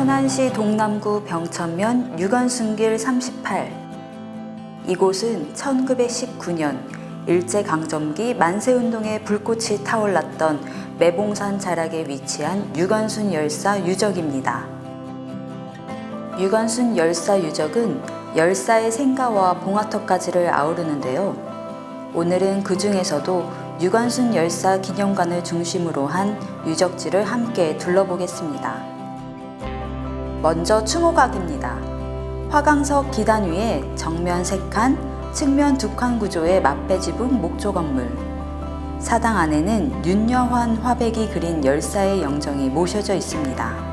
천안시 동남구 병천면 유관순길 38. 이곳은 1919년 일제강점기 만세운동의 불꽃이 타올랐던 매봉산 자락에 위치한 유관순 열사 유적입니다. 유관순 열사 유적은 열사의 생가와 봉화터까지를 아우르는데요. 오늘은 그 중에서도 유관순 열사 기념관을 중심으로 한 유적지를 함께 둘러보겠습니다. 먼저 추모각입니다. 화강석 기단 위에 정면 3칸, 측면 2칸 구조의 맛배지붕 목조 건물. 사당 안에는 윤여환 화백이 그린 열사의 영정이 모셔져 있습니다.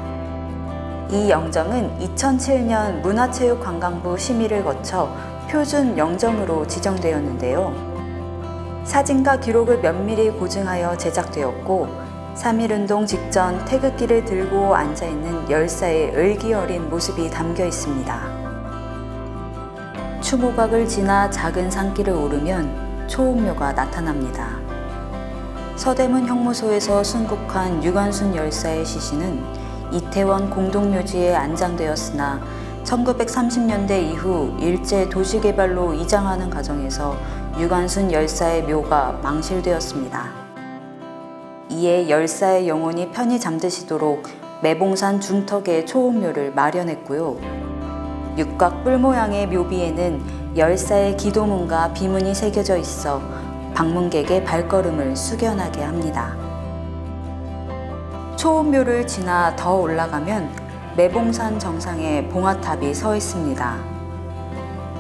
이 영정은 2007년 문화체육관광부 심의를 거쳐 표준 영정으로 지정되었는데요. 사진과 기록을 면밀히 고증하여 제작되었고 3.1운동 직전 태극기를 들고 앉아있는 열사의 의기 어린 모습이 담겨 있습니다. 추모각을 지나 작은 산길을 오르면 초음묘가 나타납니다. 서대문 형무소에서 순국한 유관순 열사의 시신은 이태원 공동묘지에 안장되었으나 1930년대 이후 일제 도시개발로 이장하는 과정에서 유관순 열사의 묘가 망실되었습니다. 이에 열사의 영혼이 편히 잠드시도록 매봉산 중턱에 초음묘를 마련했고요. 육각 뿔 모양의 묘비에는 열사의 기도문과 비문이 새겨져 있어 방문객의 발걸음을 숙연하게 합니다. 초음묘를 지나 더 올라가면 매봉산 정상에 봉화탑이 서 있습니다.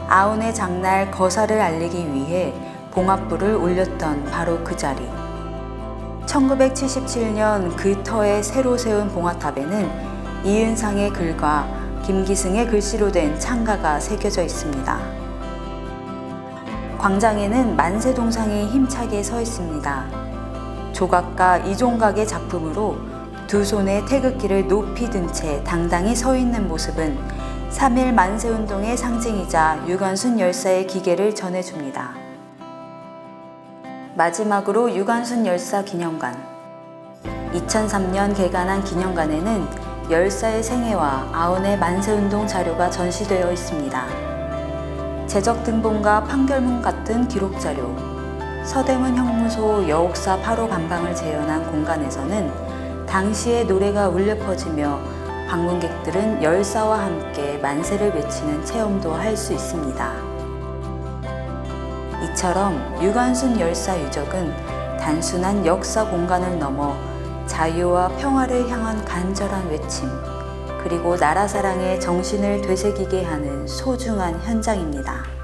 아운의 장날 거사를 알리기 위해 봉화불을 올렸던 바로 그 자리. 1977년 그 터에 새로 세운 봉화탑에는 이은상의 글과 김기승의 글씨로 된 창가가 새겨져 있습니다. 광장에는 만세 동상이 힘차게 서 있습니다. 조각가 이종각의 작품으로 두 손에 태극기를 높이 든 채 당당히 서 있는 모습은 3.1 만세운동의 상징이자 유관순 열사의 기계를 전해줍니다. 마지막으로 유관순 열사 기념관. 2003년 개관한 기념관에는 열사의 생애와 아운의 만세운동 자료가 전시되어 있습니다. 제적 등본과 판결문 같은 기록 자료, 서대문 형무소 여옥사 8호 반방을 재현한 공간에서는 당시의 노래가 울려 퍼지며 방문객들은 열사와 함께 만세를 외치는 체험도 할 수 있습니다. 이처럼 유관순 열사 유적은 단순한 역사 공간을 넘어 자유와 평화를 향한 간절한 외침, 그리고 나라 사랑의 정신을 되새기게 하는 소중한 현장입니다.